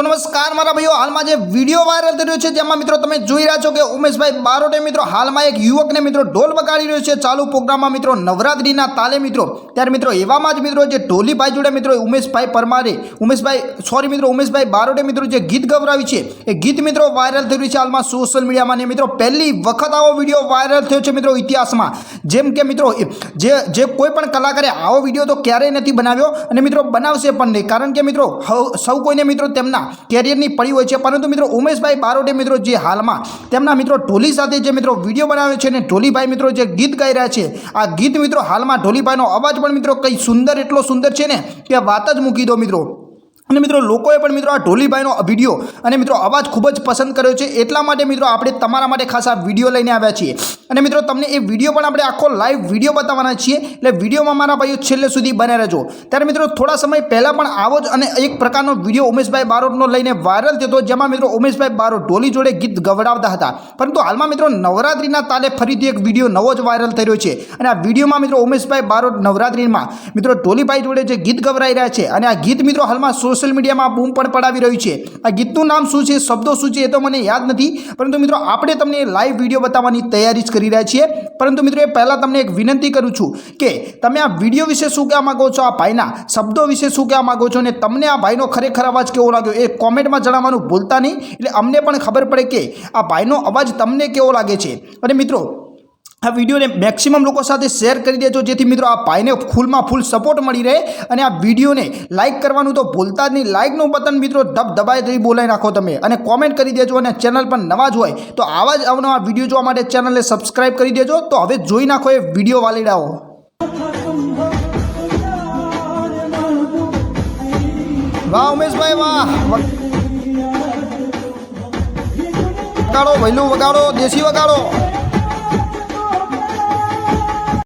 તો નમસ્કાર, મારા ભાઈઓ. હાલમાં જે વીડિયો વાયરલ થઈ રહ્યો છે, જેમાં મિત્રો તમે જોઈ રહ્યા છો કે ઉમેશભાઈ બારોટે મિત્રો હાલમાં એક યુવકને મિત્રો ઢોલ વગાડી રહ્યો છે. ચાલુ પ્રોગ્રામમાં મિત્રો નવરાત્રીના તાલે મિત્રો. ત્યારે મિત્રો એવામાં જ મિત્રો જે ઢોલીભાઈ જોડે મિત્રો ઉમેશભાઈ પરમારે, ઉમેશભાઈ સોરી મિત્રો, ઉમેશભાઈ બારોટે મિત્રો જે ગીત ગવરાવ્યું છે, એ ગીત મિત્રો વાયરલ થઈ રહ્યું છે હાલમાં સોશિયલ મીડિયામાં ને મિત્રો પહેલી વખત આવો વીડિયો વાયરલ થયો છે મિત્રો ઇતિહાસમાં. જેમ કે મિત્રો જે જે કોઈ પણ કલાકારે આવો વીડિયો તો ક્યારેય નથી બનાવ્યો અને મિત્રો બનાવશે પણ નહીં. કારણ કે મિત્રો સૌ કોઈને મિત્રો તેમના કેરિયરની પડી હોય છે. પરંતુ મિત્રો, ઉમેશભાઈ બારોટે મિત્રો જે હાલમાં તેમના મિત્રો ઢોલી સાથે જે મિત્રો વીડિયો બનાવે છે અને ઢોલીભાઈ મિત્રો જે ગીત ગાઈ રહ્યા છે, આ ગીત મિત્રો હાલમાં ઢોલીભાઈનો અવાજ પણ મિત્રો કંઈ સુંદર, એટલો સુંદર છે ને કે વાત જ મૂકી દો મિત્રો. અને મિત્રો, લોકોએ પણ મિત્રો આ ઢોલીભાઈનો વીડિયો અને મિત્રો અવાજ ખૂબ જ પસંદ કર્યો છે. એટલા માટે મિત્રો આપણે તમારા માટે ખાસ આ વીડિયો લઈને આવ્યા છીએ. અને મિત્રો, તમને એ વીડિયો પણ આપણે આખો લાઈવ વીડિયો બતાવવાના છીએ. એટલે વિડીયોમાં મારા ભાઈઓ છેલ્લે સુધી બને રહેજો. ત્યારે મિત્રો, થોડા સમય પહેલાં પણ આવો જ અને એક પ્રકારનો વીડિયો ઉમેશભાઈ બારોટનો લઈને વાયરલ થયો જેમાં મિત્રો ઉમેશભાઈ બારોટ ઢોલી જોડે ગીત ગવડાવતા હતા. પરંતુ હાલમાં મિત્રો, નવરાત્રિના તાલે ફરીથી એક વીડિયો નવો જ વાયરલ થઈ રહ્યો છે. અને આ વિડીયોમાં મિત્રો ઉમેશભાઈ બારોટ નવરાત્રિમાં મિત્રો ઢોલીભાઈ જોડે જે ગીત ગવરાઈ રહ્યા છે. અને આ ગીત મિત્રો હાલમાં સોશિયલ મીડિયામાં બૂમ પણ પડાવી રહ્યું છે. આ ગીતનું નામ શું છે, શબ્દો શું છે એ તો મને યાદ નથી, પરંતુ મિત્રો આપણે તમને લાઈવ વીડિયો બતાવવાની તૈયારી જ કરી રહ્યા છીએ. પરંતુ મિત્રો એ પહેલાં તમને એક વિનંતી કરું છું કે તમે આ વીડિયો વિશે શું કહેવા માગો છો, આ ભાઈના શબ્દો વિશે શું કહેવા માગો છો અને તમને આ ભાઈનો ખરેખર અવાજ કેવો લાગ્યો એ કોમેન્ટમાં જણાવવાનું ભૂલતા નહીં. એટલે અમને પણ ખબર પડે કે આ ભાઈનો અવાજ તમને કેવો લાગે છે. અને મિત્રો આ વિડીયોને મેક્સિમમ લોકો સાથે શેર કરી દેજો, જેથી મિત્રો આ ભાઈને ફૂલમાં ફૂલ સપોર્ટ મળી રહે અને આ વિડીયોને લાઇક કરવાનું તો ભૂલતા જ નહીં. લાઇકનું બટન મિત્રો ધબ દબાઈ દઈ બોલાવી નાખો તમે અને કોમેન્ટ કરી દેજો અને ચેનલ પર નવા જ હોય તો આવા જ અવનવા વીડિયો જોવા માટે ચેનલને સબસ્ક્રાઇબ કરી દેજો. તો હવે જોઈ નાખો એ વીડિયો વાલીડાઓ. વાહ, ઉમેશભાઈ, વાહ. વગાડો, વહેલું વગાડો, દેશી વગાડો.